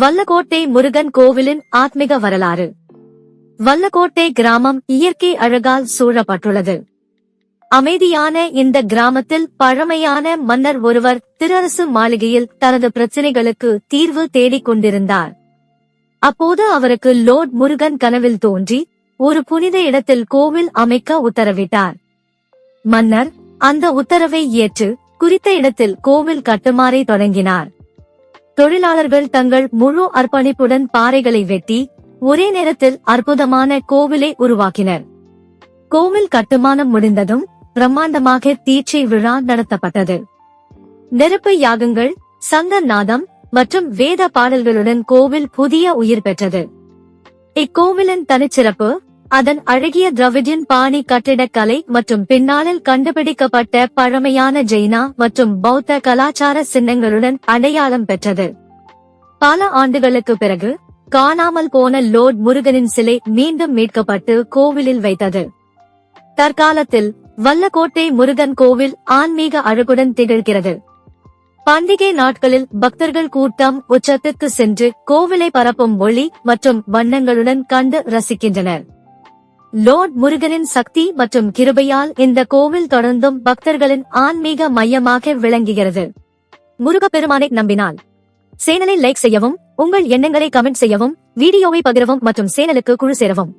வல்லக்கோட்டை முருகன் கோவிலின் ஆத்மிக வரலாறு. வல்லக்கோட்டை கிராமம் இயற்கை அழகால் சூழப்பட்டுள்ளது. அமைதியான இந்த கிராமத்தில் பழமையான மன்னர் ஒருவர் திருஅரசு மாளிகையில் தனது பிரச்சனைகளுக்கு தீர்வு தேடிக் கொண்டிருந்தார். அப்போது அவருக்கு லோர்ட் முருகன் கனவில் தோன்றி ஒரு புனித இடத்தில் கோவில் அமைக்க உத்தரவிட்டார். மன்னர் அந்த உத்தரவை ஏற்று குறித்த இடத்தில் கோவில் கட்டுமாறை தொடங்கினார். தொழிலாளர்கள் தங்கள் முழு அர்ப்பணிப்புடன் பாறைகளை வெட்டி ஒரே நேரத்தில் அற்புதமான கோவிலை உருவாக்கினர். கோவில் கட்டுமானம் முடிந்ததும் பிரம்மாண்டமாக தீட்சை விழா நடத்தப்பட்டது. நெருப்பு யாகங்கள் சங்க நாதம் மற்றும் வேத பாடல்களுடன் கோவில் புதிய உயிர் பெற்றது. இக்கோவிலின் தனிச்சிறப்பு அதன் அழகிய திரவிடியன் பாணி கட்டிடக்கலை மற்றும் பின்னாளில் கண்டுபிடிக்கப்பட்ட பழமையான ஜெய்னா மற்றும் பௌத்த கலாச்சார சின்னங்களுடன் அடையாளம் பெற்றது. பல ஆண்டுகளுக்கு பிறகு காணாமல் போன லோர்ட் முருகனின் சிலை மீண்டும் மீட்கப்பட்டு கோவிலில் வைத்தது. தற்காலத்தில் வல்லக்கோட்டை முருகன் கோவில் ஆன்மீக அழகுடன் திகழ்கிறது. பண்டிகை நாட்களில் பக்தர்கள் கூட்டம் உச்சத்திற்கு சென்று கோவிலை பரப்பும் ஒளி மற்றும் வண்ணங்களுடன் கண்டு ரசிக்கின்றனர். லோர்ட் முருகனின் சக்தி மற்றும் கிருபையால் இந்த கோவில் தொடர்ந்தும் பக்தர்களின் ஆன்மீக மையமாக விளங்குகிறது. முருகப்பெருமானை நம்பினால். சேனலை லைக் செய்யவும் உங்கள் எண்ணங்களை கமெண்ட் செய்யவும் வீடியோவை பகிரவும் மற்றும் சேனலுக்கு குழு சேரவும்.